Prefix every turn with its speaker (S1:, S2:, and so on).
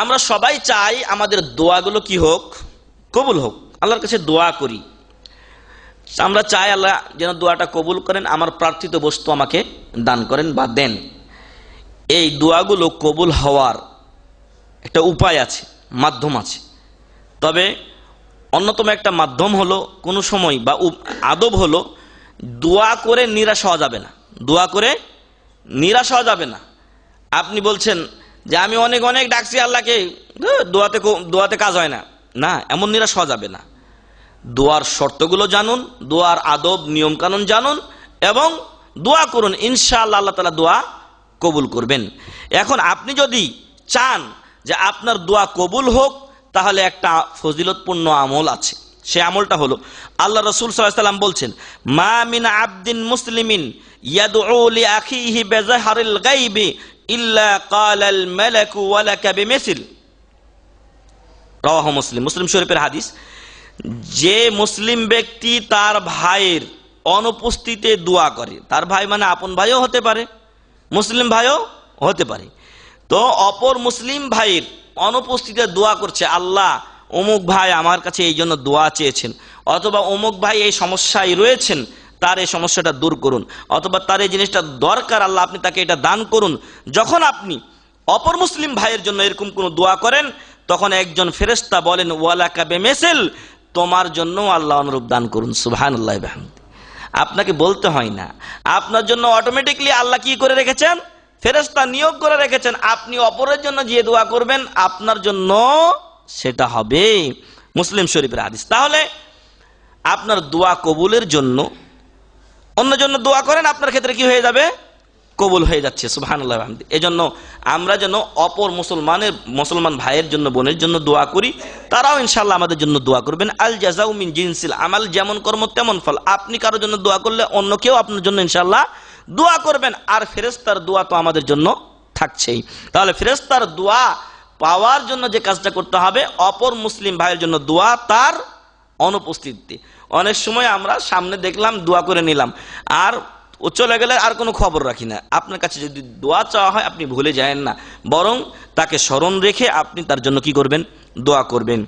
S1: আমরা সবাই চাই আমাদের দোয়াগুলো কি হোক, কবুল হোক। আল্লাহর কাছে দোয়া করি। আমরা চাই আল্লাহ যেন দোয়াটা কবুল করেন, আমার প্রার্থিত বস্তু আমাকে দান করেন বা দেন। এই দোয়াগুলো কবুল হওয়ার একটা উপায় আছে, মাধ্যম আছে। তবে অন্যতম একটা মাধ্যম হলো, কোনো সময় বা আদব হলো, দোয়া করে নিরাশ হওয়া যাবে না। দোয়া করে নিরাশ হওয়া যাবে না। আপনি বলছেন যে আমি অনেক অনেক ডাকছি আল্লাহকে দোয়াতে দোয়াতে কাজ হয় না। না, এমন নিরাশ হওয়া যাবে না। দোয়ার শর্তগুলো জানুন, দোয়ার আদব নিয়ম কানুন জানুন এবং দোয়া করুন। ইনশাআল্লাহ আল্লাহ তালা দোয়া কবুল করবেন। এখন আপনি যদি চান যে আপনার দোয়া কবুল হোক, তাহলে একটা ফজিলতপূর্ণ আমল আছে। সে আমলটা হলো, আল্লাহ রসুল সাল্লাম বলছেন, মা মিন আবদিন মুসলিমিন ইয়াদউ লি আখিহি বিজাহরিল গায়বি ইল্লা ক্বালাল মালাকু ওয়ালাকা বিমিসল। রওয়াহ মুসলিম। মুসলিম শরীফের হাদিস, যে মুসলিম ব্যক্তি তার ভাইয়ের অনুপস্থিতিতে দোয়া করে, তার ভাই মানে আপন ভাইও হতে পারে, মুসলিম ভাইও হতে পারে। তো অপর মুসলিম ভাইয়ের অনুপস্থিতিতে দোয়া করছে, আল্লাহ, অমুক ভাই আমার কাছে এই জন্য দোয়া চেয়েছেন, অথবা অমুক ভাই এই সমস্যায় রয়েছেন তার এই সমস্যাটা দূর করুন। অথবা তার এই জিনিসটা দরকার, আল্লাহ আপনি তাকে এটা দান করুন। যখন আপনি অপর মুসলিম ভাইয়ের জন্য এরকম কোনো দোয়া করেন, তখন একজন ফেরেস্তা বলেন, ওয়ালাকা বেমেসেল? তোমার জন্য আল্লাহ অনুরূপ দান করুন। সুবহান আল্লাহ আপনাকে বলতে হয় না। আপনার জন্য অটোমেটিকলি আল্লাহ কি করে রেখেছেন? ফেরেস্তা নিয়োগ করে রেখেছেন। আপনি অপরের জন্য যে দোয়া করবেন, আপনার জন্য সেটা হবে মুসলিম শরীফের হাদিস। তাহলে আপনার দোয়া কবুলের জন্য অন্য জন্য দোয়া করেন, আপনার ক্ষেত্রে কি হয়ে যাবে? কবুল হয়ে যাচ্ছে, সুবহানাল্লাহ এই জন্য আমরা যেন অপর মুসলমানের, মুসলমান ভাইয়ের জন্য, বোনের জন্য দোয়া করি, তারাও ইনশাল্লাহ আমাদের জন্য দোয়া করবেন। আল জাজাউ মিন জিনসিল আমাল, যেমন কর্ম তেমন ফল। আপনি কারোর জন্য দোয়া করলে অন্য কেউ আপনার জন্য ইনশাল্লাহ দোয়া করবেন, আর ফেরেস্তার দোয়া তো আমাদের জন্য থাকছেই। তাহলে ফেরেস্তার দোয়া পাওয়ার জন্য যে কাজটা করতে হবে, অপর মুসলিম ভাইয়ের জন্য দোয়া তার অনুপস্থিতি। অনেক সময় আমরা সামনে দেখলাম, দোয়া করে নিলাম। আর ও চলে গেলে আর কোনো খবর রাখি না। আপনার কাছে যদি দোয়া চাওয়া হয়, আপনি ভুলে যায়েন না। বরং তাকে স্মরণ রেখে আপনি তার জন্য কি করবেন? দোয়া করবেন।